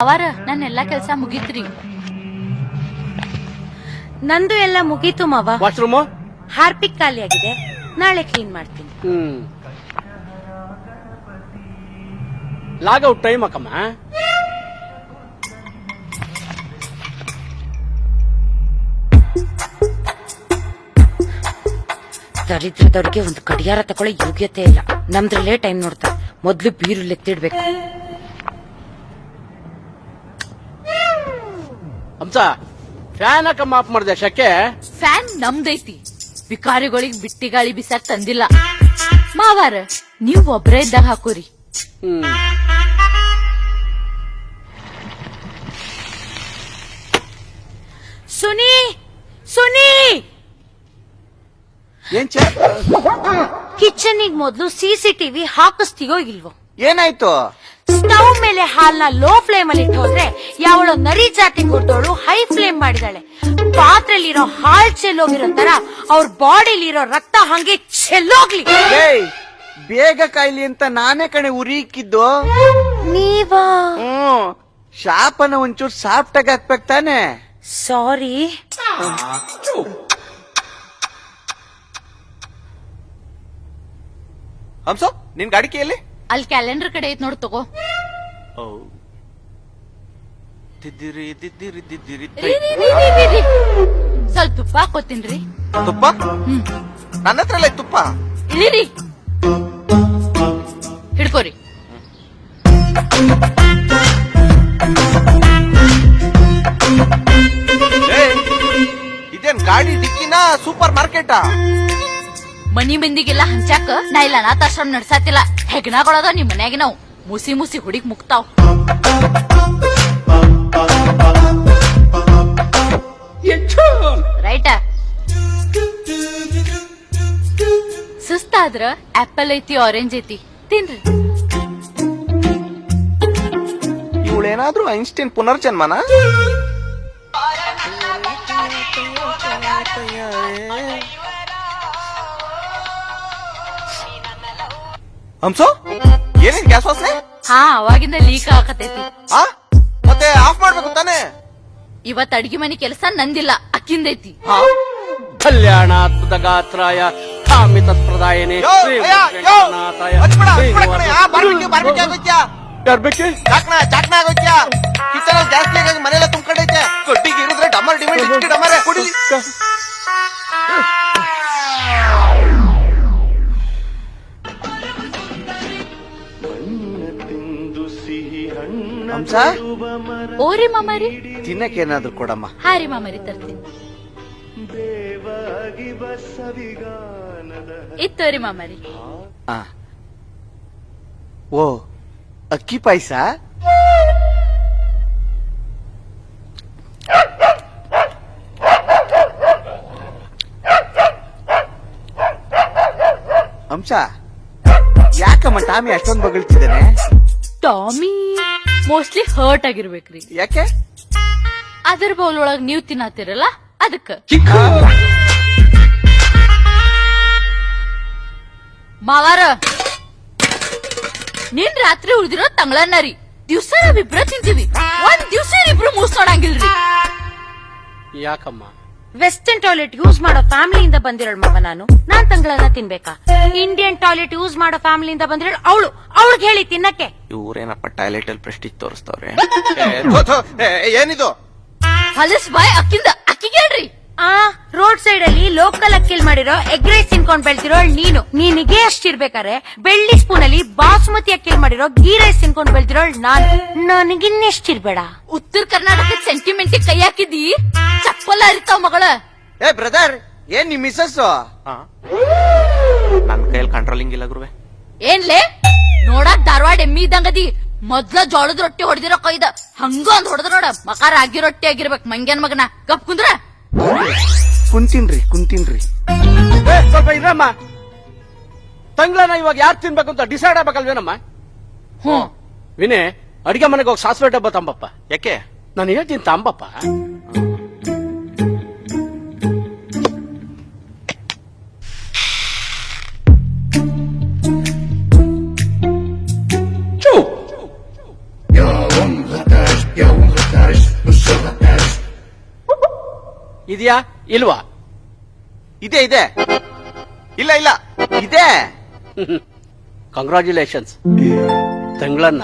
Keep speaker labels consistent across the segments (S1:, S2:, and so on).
S1: ಅವರ ನನ್ನ ಎಲ್ಲಾ ಕೆಲಸ ಮುಗೀತ್ರಿ.
S2: ನಂದು ಎಲ್ಲ ಮುಗೀತು ಮಾವ.
S3: ವಾಶ್ರೂಮ್?
S2: ಹಾರ್ಪಿಕ್ ಖಾಲಿ ಆಗಿದೆ. ನಾಳೆ ಕ್ಲೀನ್ ಮಾಡ್ತೀನಿ.
S3: ಹ್ಮ್. ಔಟ್ ಟೈಮ್ ಅಕ್ಕಮ್ಮ.
S2: ದರಿದ್ರದವ್ರಿಗೆ ಒಂದು ಗಡಿಯಾರ ತಗೊಳ್ಳೋ ಯೋಗ್ಯತೆ ಇಲ್ಲ. ನಮ್ದ್ರಲ್ಲೇ ಟೈಮ್ ನೋಡ್ತಾರೆ. ಮೊದ್ಲು ಬೀರು ಎತ್ತಿಡ್ಬೇಕು.
S3: ಹಂಸ ಫ್ಯಾನ್ ಅಕ್ಕಮ್ಮ ಆಫ್ ಮಾಡಿದೆ ಶಕೆ
S1: ಫ್ಯಾನ್ ನಮ್ದೈತಿ. ವಿಕಾರಿಗಳಿಗೆ ಬಿಟ್ಟಿ ಗಾಳಿ ಬಿಸಾಕ್ ತಂದಿಲ್ಲ. ಮಾವಾರ ನೀವ್ ಒಬ್ರೇ ಇದ್ದಾಗ ಹಾಕೋರಿ.
S3: ಹ್ಮ್.
S2: ಸುನಿ ಸುನಿ!
S4: ಏನ್ ಚೆ?
S2: ಕಿಚನಿಗ್ ಮೊದ್ಲು ಸಿಸಿಟಿವಿ ಹಾಕಿಸ್ತೀಯೋ ಇಲ್ವೋ?
S4: ಏನಾಯ್ತು?
S2: ಸ್ಟವ್ ಮೇಲೆ ಹಾಲ್ನ ಲೋ ಫ್ಲೇಮ್ ಅಲ್ಲಿ ಇಟ್ಟು ಹೋದ್ರೆ ಯಾವಳೋ ನರಿ ಜಾತಿ ಕೊಟ್ಟವಳು ಹೈ ಫ್ಲೇಮ್ ಮಾಡಿದಾಳೆ. ಪಾತ್ರೆಲಿರೋ ಹಾಲ್ ಚೆಲ್ಲೋಗಿರೋ ತರ ಅವ್ರ ಬಾಡಿಲಿರೋ ರಕ್ತ ಹಂಗೆ ಚೆಲ್ಲೋಗ್ಲಿ.
S4: ಏಯ್ ಬೇಗ ಕಾಯ್ಲಿ ಅಂತ ನಾನೇ ಕಣೆ ಉರಿಕ್ಕಿದ್ದು
S2: ನೀವಾ?
S4: ಹ್ಮ್ ಶಾಪನ ಒಂಚೂರು ಸಾಫ್ಟ್ ಆಗಿ ಹಾಕ್ಬೇಕು ತಾನೆ.
S2: ಸಾರಿ.
S4: ಹಂಸ ನಿನ್ ಗಾಡಿಕೆ ಕೈಯಲ್ಲಿ
S1: ಅಲ್ಲಿ ಕ್ಯಾಲೆಂಡರ್ ಕಡೆ ಐತ್ ನೋಡ್ ತಗೋ.
S4: ದಿದ್ದಿರಿ ದಿದ್ದಿರಿ ದಿದ್ದಿರಿ
S1: ರೀ, ರೀ, ರೀ, ರೀ, ರೀ, ರೀ. ಸ್ವಲ್ಪ ತುಪ್ಪ ಹಾಕೋತೀನ್ರಿ
S4: ತುಪ್ಪ?
S1: ಹ್ಮ್.
S4: ನನ್ನ ಹತ್ರ ಎಲ್ಲ ತುಪ್ಪ?
S1: ಇಳಿರಿ ಹಿಡ್ಕೋರಿ.
S4: ಇದೇನ್ ಗಾಡಿ ಡಿಕ್ಕಿನ ಸೂಪರ್ ಮಾರ್ಕೆಟಾ?
S1: ಮನಿ ಮಂದಿಗೆಲ್ಲ ಹಂಚಾಕ ನಾ ಇಲ್ಲ ಅನಾಥಾಶ್ರಮ ನಡ್ಸಾತಿಲ್ಲ ಹೆಗ್ನಾಗಳದ ನಿಮ್ ಮನ್ಯಾಗ ನಾವು ಮುಸಿ ಮುಸಿ ಹುಡುಗ್ ಮುಕ್ತಾವ್ ರೈಟ ಸುಸ್ತಾದ್ರ ಆಪಲ್ ಐತಿ ಆರೆಂಜ್ ಐತಿ ತಿನ್ರಿ
S4: ಇವಳೇನಾದ್ರೂ ಐನ್ಸ್ಟೈನ್ ಪುನರ್ಜನ್ಮನ ಹಂಸು? ಏನೇನ್ ಗ್ಯಾಸ್ ವಾಸನೆ?
S1: ಹಾ ಅವಾಗಿಂದ ಲೀಕ್ ಆಗತೈತಿ
S4: ಆ? ಮತ್ತೆ ಆಫ್ ಮಾಡ್ಬೇಕು ತಾನೆ?
S1: ಇವತ್ ಅಡ್ಗಿ ಮನೆ ಕೆಲಸ ನಂದಿಲ್ಲ ಅಕ್ಕಿಂದೈತಿ.
S4: ಹಾ?
S3: ಕಲ್ಯಾಣಾತ್ಮದ ಗಾತ್ರಾಯ ಕಾಮಿ ತತ್ಪ್ರದಾಯನೆ
S4: ಯೋ, ಅಯ್ಯ, ಯೋ, ಹಚ್ಬಿಡ, ಹಚ್ಬಿಡ ಕಣೆ, ಆ, ಬಾರ್ಬಿಟ್ಯಾ, ಬಾರ್ಬಿಟ್ಯಾ ಆಗೋಯ್ತ್ಯಾ? ಚಾಕ್ನ ಚಾಕ್ನ ಆಗೋಯ್ತ್ಯಾ ಕಿಚನ್ ಅಲ್ಲಿ ಗ್ಯಾಸ್ ಲೀಕ್ ತುಂಬ ಮನೆಯಲ್ಲ ತುಂಬ್ಕೊಂಡೈತೆ. ಕಟ್ಟಿಗೆ ಇರಿದ್ರೆ ಡಮರ್ ಡಿಮೆಂಟ್ ಡಮರೇ ಡಮರೆ ಕುಡಿ. ಹಂಸ
S1: ಓರಿ ಮಾಮಾರಿ.
S4: ತಿನ್ನಕ್ಕೆ ಏನಾದ್ರು ಕೊಡಮ್ಮ.
S1: ಹಾರಿ ಮಾಮಾರಿ ತರ್ತೀನಿ. ಇತ್ತೋರಿ ಮಾಮಾರಿ.
S4: ಆ. ಓ ಅಕ್ಕಿ ಪಾಯಸ? ಅಂಶ ಯಾಕಮ್ಮ ಟಾಮಿ ಅಷ್ಟೊಂದು ಬಗಳ್ತಿದ್ದೇನೆ?
S1: ಟಾಮಿ? ಮೋಸ್ಟ್ಲಿ ಹರ್ಟ್ ಆಗಿರ್ಬೇಕ್ರಿ.
S4: ಯಾಕೆ?
S1: ಅದರ ಬೌಲ್ ಒಳಗ್ ನೀವ್ ತಿನ್ನತ್ತಿರಲ್ಲ ಅದಕ್ಕ. ಮಾವಾರ! ನಿನ್ ರಾತ್ರಿ ಉಳಿದಿರೋ ತಂಗಳನ್ನ ರೀ ದಿವ್ಸ ನಾವಿಬ್ರ ತಿಂತೀವಿ. ಒಂದ್ ದಿವ್ಸ ಇಬ್ರು ಮೂಸ್ ನೋಡಂಗಿಲ್ರಿ.
S3: ಯಾಕಮ್ಮ?
S2: ವೆಸ್ಟರ್ನ್ ಟಾಯ್ಲೆಟ್ ಯೂಸ್ ಮಾಡೋ ಫ್ಯಾಮಿಲಿಯಿಂದ ಬಂದಿರೋಳ್ ಮಗ ನಾನು. ನಾನ್ ತಂಗಳನ್ನ ತಿನ್ಬೇಕಾ? ಇಂಡಿಯನ್ ಟಾಯ್ಲೆಟ್ ಯೂಸ್ ಮಾಡೋ ಫ್ಯಾಮಿಲಿಯಿಂದ ಬಂದಿರೋಳು ಅವಳು. ಅವಳಿಗೆ ಹೇಳಿ ತಿನ್ನಕ್ಕೆ.
S4: ಇವ್ರೇನಪ್ಪ ಟಾಯ್ಲೆಟ್ ಅಲ್ಲಿ ಪ್ರೆಸ್ಟೀಜ್ ತೋರಿಸ್ತವ್ರೆ? ಏನಿದು?
S1: ಹಲಸ್ ಬಾಯ್ ಅಕ್ಕಿಂದ ಅಕ್ಕಿ ಹೇಳ್ರಿ.
S2: ಆ ಸೈಡ್ ಅಲ್ಲಿ ಲೋಕಲ್ ಅಕ್ಕಿಲ್ ಮಾಡಿರೋ ಎಗ್ ರೈಸ್ ತಿನ್ಕೊಂಡ್ ಬೆಳ್ತಿರೋ ನೀನು. ನಿನಗೆ ಅಷ್ಟಿರ್ಬೇಕಾರೆ ಬೆಳ್ಳಿ ಸ್ಪೂನ್ ಅಲ್ಲಿ ಬಾಸುಮತಿ ಅಕ್ಕಿಲ್ ಮಾಡಿರೋ ಗೀ ರೈಸ್ ತಿನ್ಕೊಂಡ್ ಬೆಳ್ತಿರೋ ನಾನು. ನನಗಿನ್ನೆಷ್ಟಿರ್ಬೇಡ
S1: ಉತ್ತರ ಕರ್ನಾಟಕದ ಸೆಂಟಿಮೆಂಟ್ ಕೈ ಹಾಕಿದಿ ಚಪ್ಪಲ ಅರಿತಾವ್ ಮಗಳ.
S4: ಏ ಬ್ರದರ್ ಏನ್ ನಿಮ್ ಮಿಸಸ್ ನನ್ ಕೈಯಲ್ಲಿ ಕಂಟ್ರೋಲಿಂಗ್ ಇಲ್ಲ ಗುರುವೆ.
S1: ಏನ್ಲೇ? ನೋಡಕ್ ಧಾರವಾಡ ಎಮ್ಮಿ ಇದ್ದಂಗದಿ. ಮೊದ್ಲ ಜೋಳದ ರೊಟ್ಟಿ ಹೊಡೆದಿರೋ ಕೈದ. ಹಂಗ ಒಂದ್ ಹೊಡೆದ್ರ ನೋಡ. ಆಗಿರೋ ರಾಗಿ ರೊಟ್ಟಿ ಆಗಿರ್ಬೇಕು ಮಂಗ್ಯನ್ ಮಗನ. ಕಪ್ ಕುಂದ್ರ.
S4: ಕುಂತಿನ್ರಿ ಕುಂತಿನ್ರಿ.
S3: ಏ, ಸ್ವಲ್ಪ ಇರಮ್ಮ. ತಂಗ್ಳನ ಇವಾಗ ಯಾರು ತಿನ್ಬೇಕು ಅಂತ ಡಿಸೈಡ್ ಆಗ್ಬೇಕಲ್ವೇನಮ್ಮ?
S1: ಹ್ಮ್.
S3: ವಿನಯ್ ಅಡಿಗೆ ಮನೆಗೆ ಹೋಗಿ ಸಾಸಿವೆ ಡಬ್ಬ ತಂಬಪ್ಪ.
S4: ಯಾಕೆ?
S3: ನಾನು ಹೇಳ್ತೀನಿ ತಂಬಪ್ಪ. ಇದೆಯಾ? ಇಲ್ವಾ?
S4: ಇದೆ ಇದೆ. ಇಲ್ಲ ಇಲ್ಲ. ಇದೆ.
S3: ಕಂಗ್ರಾಚುಲೇಷನ್ಸ್ ತಂಗಳನ್ನ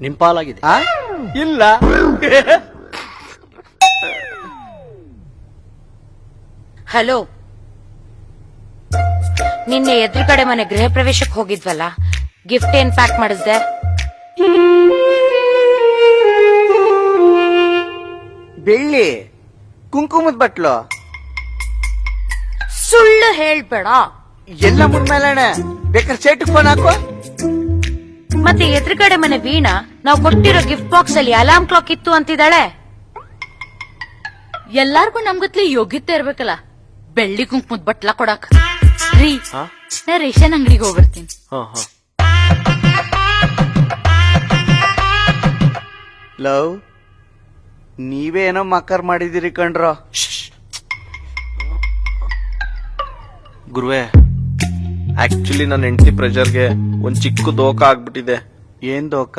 S3: ನಿಂಪಾಲಾಗಿದೆ. ಇಲ್ಲ.
S2: ಹಲೋ. ನಿನ್ನೆ ಎದುರುಗಡೆ ಮನೆ ಗೃಹ ಪ್ರವೇಶಕ್ಕೆ ಹೋಗಿದ್ವಲ್ಲ? ಗಿಫ್ಟ್ ಏನ್ ಪ್ಯಾಕ್ ಮಾಡಿಸ್ದೆ?
S4: ಬೆಳ್ಳಿ. ಕುಂಕುಮದ ಬಟ್ಲು.
S2: ಸುಳ್ಳು ಹೇಳ್ಬೇಡ.
S4: ಎಲ್ಲ ಮುಂದ್ಮೇಲೆ ಬೇಕಾದ್ರೆ ಚೇಟ್ ಫೋನ್ ಹಾಕು.
S2: ಮತ್ತೆ ಎದುರುಗಡೆ ಮನೆ ವೀಣಾ ನಾವು ಕೊಟ್ಟಿರೋ ಗಿಫ್ಟ್ ಬಾಕ್ಸ್ ಅಲ್ಲಿ ಅಲಾರ್ಮ್ ಕ್ಲಾಕ್ ಇತ್ತು ಅಂತಿದ್ದಾಳೆ.
S1: ಎಲ್ಲಾರ್ಗೂ ನಮ್ಗತ್ಲಿ ಯೋಗ್ಯತೆ ಇರ್ಬೇಕಲ್ಲ. ಬೆಳ್ಳಿ ಕುಂಕುಮದ ಬಟ್ಲ ಕೊಡಾಕ. ರೀ
S4: ಹಾ?
S1: ನಾ ರೇಷನ್ ಅಂಗಡಿಗೆ ಹೋಗ್ಬರ್ತೀನಿ.
S4: ಲವ್ ನೀವೇ ಏನೋ ಮಕ್ಕರ್ ಮಾಡಿದಿರಿ ಕಣ್ರೋ.
S5: ಗುರುವೆ ಆಕ್ಚುಲಿ ನನ್ನ ಹೆಂಡತಿ ಪ್ರೆಷರ್ಗೆ ಒಂದ್ ಚಿಕ್ಕ ದೋಕ ಆಗ್ಬಿಟ್ಟಿದೆ.
S4: ಏನ್ ದೋಕ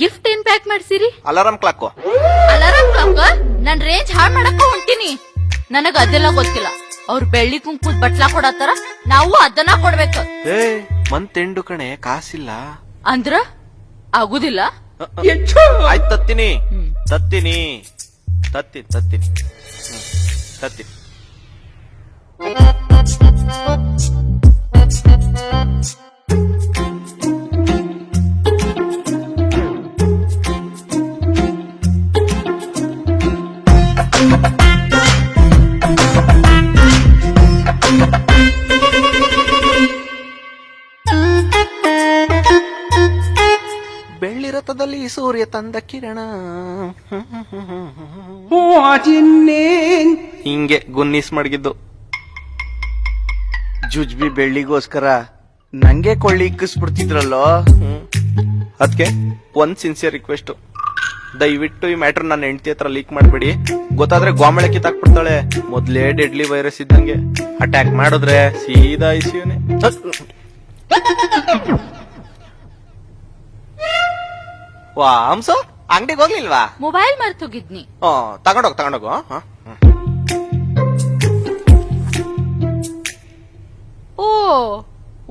S1: ಗಿಫ್ಟ್ ಏನ್ ಪ್ಯಾಕ್ ಮಾಡ್ಸಿರಿ?
S5: ಅಲಾರಾಮ್ ಕ್ಲಾಕ್
S1: ಅಲಾರಾಮ್ ಕ್ಲಾಕ್ ನನ್ ರೇಂಜ್ ಹಾಳ್ ಮಾಡಕ್ಕ ಹೊಂಟಿನಿ. ನನಗ ಅದೆಲ್ಲ ಗೊತ್ತಿಲ್ಲ. ಅವ್ರ ಬೆಳ್ಳಿ ಕುಂಕುದ್ ಬಟ್ಲ ಕೊಡತ್ತಾರ? ನಾವು ಅದನ್ನ ಕೊಡ್ಬೇಕು.
S5: ಏ ಮಂತ್ ಎಂಡು ಕಣೆ ಕಾಸಿಲ್ಲ.
S1: ಅಂದ್ರ? ಆಗುದಿಲ್ಲ?
S5: ಆಯ್ತು ತತ್ತೀನಿ ತತ್ತೀನಿ ತತ್ತಿ ತತ್ತೀನಿ ಹ್ಮ್, ತತ್ತೀನಿ ಬೆಳ್ಳಿ ಸೂರ್ಯ ತಂದ ಕಿರಣ. ಹಿಂಗೆ ಗುನ್ನೀಸ್ ಮಡಗಿದ್ದು.
S4: ಜುಜ್ಬಿ ಬೆಳ್ಳಿಗೋಸ್ಕರ ನಂಗೆ ಕೊಳ್ಳಿ ಇಕ್ಕಿಸ್ಬಿಡ್ತಿದ್ರಲ್ಲೋ?
S5: ಅದಕ್ಕೆ ಒಂದ್ ಸಿನ್ಸಿಯರ್ ರಿಕ್ವೆಸ್ಟ್ ದಯವಿಟ್ಟು ಈ ಮ್ಯಾಟರ್ ನನ್ನ ಹೆಂಡತಿ ಹತ್ರ ಲೀಕ್ ಮಾಡಬೇಡಿ. ಗೊತ್ತಾದ್ರೆ ಗೋಮಳೆ ಕಿತ್ತಾಕ್ಬಿಡ್ತಾಳೆ. ಮೊದ್ಲೇ ಡೆಡ್ಲಿ ವೈರಸ್ ಇದ್ದಂಗೆ. ಅಟ್ಯಾಕ್ ಮಾಡಿದ್ರೆ ಸೀದಾ ಐಸಿಯುನೆ ವಾ ಹಂಸ ಅಂಗಡಿಗೆ ಹೋಗ್ಲಿಲ್ವಾ
S1: ಮೊಬೈಲ್ ಮರ್ತೋಗಿದ್ನಿ
S5: ಹಾ ತಗೊಂಡೋಗ್ ತಗೊಂಡೋಗು ಹಾ
S1: ಓ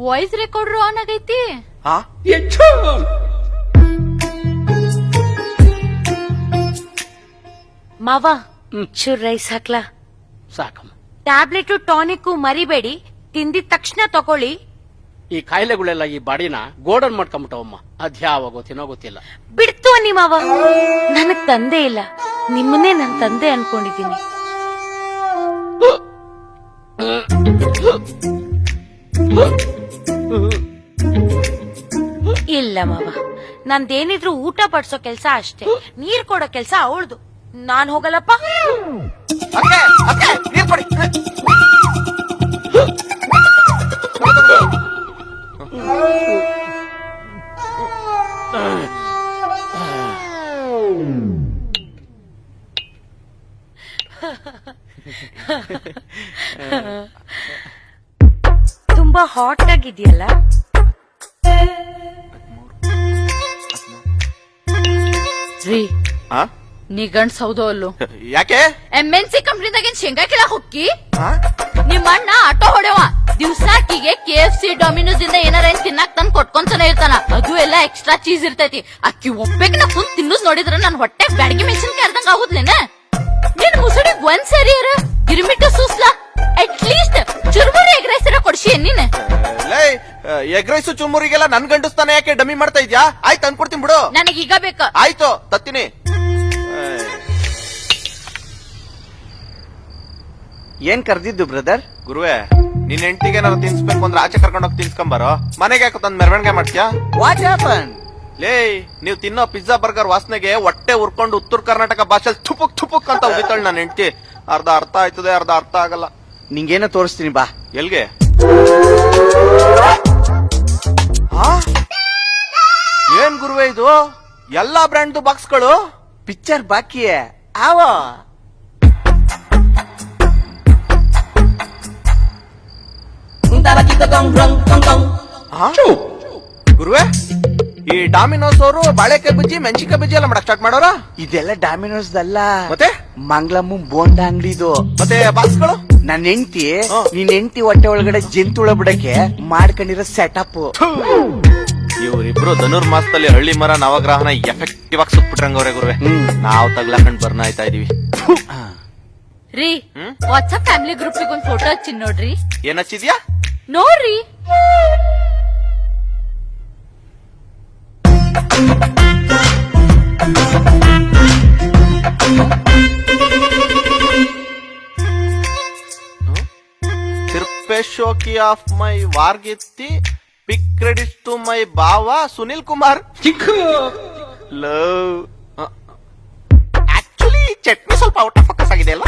S1: ವಾಯ್ಸ್ ರೆಕಾರ್ಡರ್ ಆನ್ ಆಗೈತಿ
S5: ಹಾ
S2: ಮಾವ ಚೂರ್ ರೈಸ್ ಹಾಕ್ಲಾ
S3: ಸಾಕಮ್ಮ
S2: ಟ್ಯಾಬ್ಲೆಟ್ ಟಾನಿಕ್ ಮರಿಬೇಡಿ ತಿಂದಿದ ತಕ್ಷಣ ತಗೊಳ್ಳಿ
S3: ಈ ಕಾಯಿಲೆಗಳೆಲ್ಲ ಈ ಬಾಡಿನ ಗೋಡನ್ ಮಾಡ್ಕೊಂಬಿಟ್ಟವಮ್ಮ ಅದ್ಯಾವ ಗೊತ್ತಿನೋ ಗೊತ್ತಿಲ್ಲ.
S2: ಬಿಡ್ತು ನಿಮ್ಮವ ಮಾವ. ನನಗ್ ತಂದೆ ಇಲ್ಲ. ನಿಮ್ಮನ್ನೇ ನನ್ ತಂದೆ ಅನ್ಕೊಂಡಿದ್ದೀನಿ. ಇಲ್ಲ ಮಾವ. ನಂದೇನಿದ್ರು ಊಟ ಪಡಿಸೋ ಕೆಲ್ಸ ಅಷ್ಟೇ. ನೀರ್ ಕೊಡೋ ಕೆಲ್ಸ ಅವಳ್ದು. ನಾನ್ ಹೋಗಲ್ಲಪ್ಪ? ತುಂಬಾ ಹಾಟ್ ಆಗಿದೆಯಲ್ಲ
S1: ರೀ
S5: ಆ?
S1: ನಿಗಂಡ್ ಸೌದು ಅಲ್ಲೋ
S5: ಯಾಕೆ
S1: ಎಂ ಎನ್ ಸಿ ಕಂಪ್ನಿದಾಗ ಶೇಂಗಾ ಕಿಳಕ್ ಹೊಕ್ಕಿ
S5: ಆ?
S1: ನಿಮ್ಮ ಅಣ್ಣ ಆಟೋ ಹೊಡೆವ. ದಿವ್ಸಾಕಿಗೆ ಕೆ ಎಫ್ ಸಿ ಡೊಮಿನೋಸ್ ಇಂದ ಏನಾರ ಏನ್ ತಿನ್ನಾಕ್ ತಂದ್ ಕೊಟ್ಕೊಂತಾನೆ ಇರ್ತಾನ. ಅದು ಎಲ್ಲ ಎಕ್ಸ್ಟ್ರಾ ಚೀಸ್ ಇರ್ತೈತಿ. ಅಕ್ಕಿ ಒಬ್ಬೇಕ್ ನಾ ಕುಂತ್ ತಿನ್ನೋದ್ ನೋಡಿದ್ರ ನನ್ ಹೊಟ್ಟೆ ಬ್ಯಾಡಗಿ ಮೆಣಸಿನ್ಕಾಯಿ ಅರ್ದಂಗ ಆಗುದ್ಲೇನ? ನಿನ್ ಮುಸುಡಿಗ್ ಒಂದ್ ಸರಿ ಅರ ಗಿರ್ಮಿಟ್ಟು ಸೂಸ್ಲಾ. ಅಟ್ ಲೀಸ್ಟ್ ಚುರುಮುರಿ ಎಗ್ ರೈಸರ ಕೊಡ್ಸಿ ನೀನ್?
S5: ಎಗ್ ರೈಸ್ ಚುರ್ಮುರಿಗೆಲ್ಲ ನನ್ ಗಂಡಸ್ತಾನೆ ಯಾಕೆ ಡಮ್ಮಿ ಮಾಡ್ತಾ ಇದ್ಯಾ? ಆಯ್ತು ಅನ್ಕೊಡ್ತೀನಿ ಬಿಡು.
S1: ನನಗೀಗ ಈಗ ಬೇಕ.
S5: ಆಯ್ತು ತತ್ತೀನಿ.
S4: ಏನ್ ಕರ್ದಿದ್ದು ಬ್ರದರ್?
S5: ಗುರುವೆ ನಿನ್ ಹೆಂಡತಿಗೆ ಏನಾರು ತಿನ್ಸ್ಬೇಕು ಅಂದ್ರೆ ಆಚೆ ಕರ್ಕೊಂಡೋಗಿ ತಿನ್ಸ್ಕೊಂಬಾರೋ? ಮನೆಗೆ ಯಾಕೆ ತಂದ್ ಮೆರವಣಿಗೆ ಮಾಡ್ತೀಯಾ?
S4: ವಾಟ್ ಹ್ಯಾಪನ್
S5: ಲೇ ನೀವು ತಿನ್ನೋ ಪಿಜ್ಜಾ ಬರ್ಗರ್ ವಾಸನೆಗೆ ಹೊಟ್ಟೆ ಉರ್ಕೊಂಡು ಉತ್ತರ ಕರ್ನಾಟಕ ಭಾಷೆಲ್ ಥುಪುಕ್ ಥುಪುಕ್ ಅಂತ ಉಗಿತಾಳ್ ನನ್ನ ಹೆಂಡತಿ. ಅರ್ಧ ಅರ್ಥ ಆಯ್ತದೆ ಅರ್ಧ ಅರ್ಥ ಆಗಲ್ಲ.
S4: ನಿಂಗೇನೋ ತೋರಿಸ್ತೀನಿ ಬಾ.
S5: ಎಲ್ಗೆ? ಆ? ಏನ್ ಗುರುವೆ ಇದು? ಎಲ್ಲಾ ಬ್ರ್ಯಾಂಡ್ ಬಾಕ್ಸ್ಗಳು?
S4: ಪಿಕ್ಚರ್ ಬಾಕಿಯೇ? ಆವೋ?
S5: ಗುರುವೆ ಈ ಡಾಮಿನೋಸ್ ಅವರು ಬಾಳೆಕಾಯಿ ಬಜ್ಜಿ ಮೆಣಸಿಕಾಯಿ ಬಜ್ಜಿ ಎಲ್ಲ ಮಾಡಕ್ ಸ್ಟಾರ್ಟ್ ಮಾಡೋರ?
S4: ಇದೆಲ್ಲ ಡಾಮಿನೋಸ್ ಅಲ್ಲ
S5: ಮತ್ತೆ?
S4: ಮಂಗ್ಲಮ್ಮ ಬೋಂಡ ಅಂಗಡಿದು.
S5: ಮತ್ತೆ ಬಾಕ್ಸ್ಗಳು
S4: ನನ್ನ ಹೆಂಡತಿ. ನಿನ್ ಹೆಂಡತಿ ಹೊಟ್ಟೆ ಒಳಗಡೆ ಜಂತುಳ ಬಿಡಕ್ಕೆ ಮಾಡ್ಕೊಂಡಿರೋ ಸೆಟಪ್
S5: ಇವರಿಬ್ರು ಧನುರ್ಮಾಸದಲ್ಲಿ ಹಳ್ಳಿ ಮರ ನವಗ್ರಹನ ಎಫೆಕ್ಟಿವ್ ಆಗಿ ಸುಟ್ಬಿಟ್ರಂಗವ್ರೆ ಗುರುವೆ.
S4: ಹ್ಮ್.
S5: ನಾವ್ ತಗ್ಲಾಕೊಂಡ್ ಬರ್ನ ಆಯ್ತಾ ಇದೀವಿ.
S1: ರೀ? ವಾಟ್ಸ್ಆಪ್ ಫ್ಯಾಮಿಲಿ ಗ್ರೂಪ್ ಒಂದು ಫೋಟೋ ಹಚ್ಚಿ ನೋಡ್ರಿ.
S5: ಏನ್ ಹಚ್ಚಿದ್ಯಾ?
S1: ನೋಡ್ರಿ
S5: ತಿರುಪೇಶೋಕಿ ಆಫ್ ಮೈ ವಾರ್ಗಿತ್ತಿ ಪಿಕ್ ಕ್ರೆಡಿಟ್ಸ್ ಟು ಮೈ ಬಾವ Sunil Kumar love actually chutney ಸ್ವಲ್ಪ ಔಟ್ ಆಫ್ ಫೋಕಸ್ ಆಗಿದೆ ಅಲ್ಲ